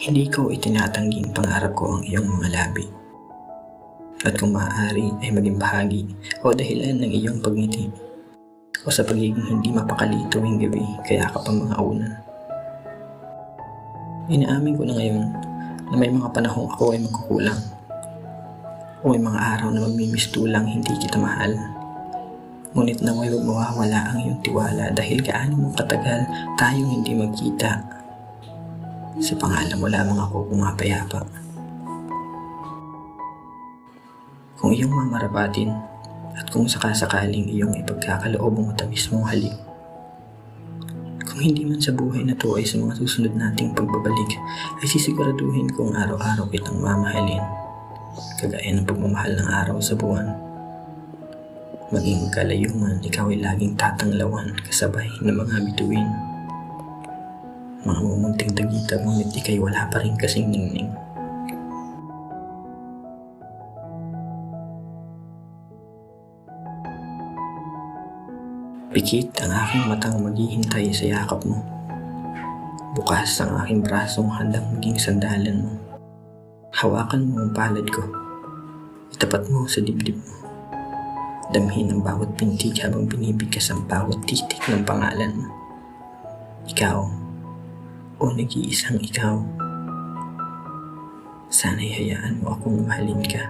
Hindi ko itinatangging pangarap ko ang iyong mga labi. At kung maaari ay maging bahagi o dahilan ng iyong pagngiti o sa pagiging hindi mapakali tuwing gabi kaya ka pa mga una. Inaamin ko na ngayon na may mga panahong ako ay magkukulang o may mga araw na magmimistulang hindi kita mahal. Ngunit naway huwag mawawala ang iyong tiwala dahil gaano mong katagal tayong hindi magkita. Sa pangalan mo lamang ako pumapayapa. Kung iyong mamarapatin at kung sakasakaling iyong ipagkakaloob ang matamis mong halik. Kung hindi man sa buhay na to ay sa mga susunod nating pagbabalik ay sisiguraduhin kong araw-araw kitang mamahalin kagaya ng pagmamahal ng araw sa buwan. Maging kalayuman, ikaw ay laging tatanglawan kasabay ng mga bituin. Mga mumunting dagita ngunit ikay wala pa rin kasing ningning. Pikit ang aking matang maghihintay sa yakap mo. Bukas ang aking brasong handang maging sandalan mo. Hawakan mo ang palad ko. Itapat mo sa dibdib mo. Damhin ang bawat pintig habang binibigkas ang bawat titik ng pangalan mo. Ikaw, o nag-iisang ikaw. Sana'y hayaan mo akong mahalin ka.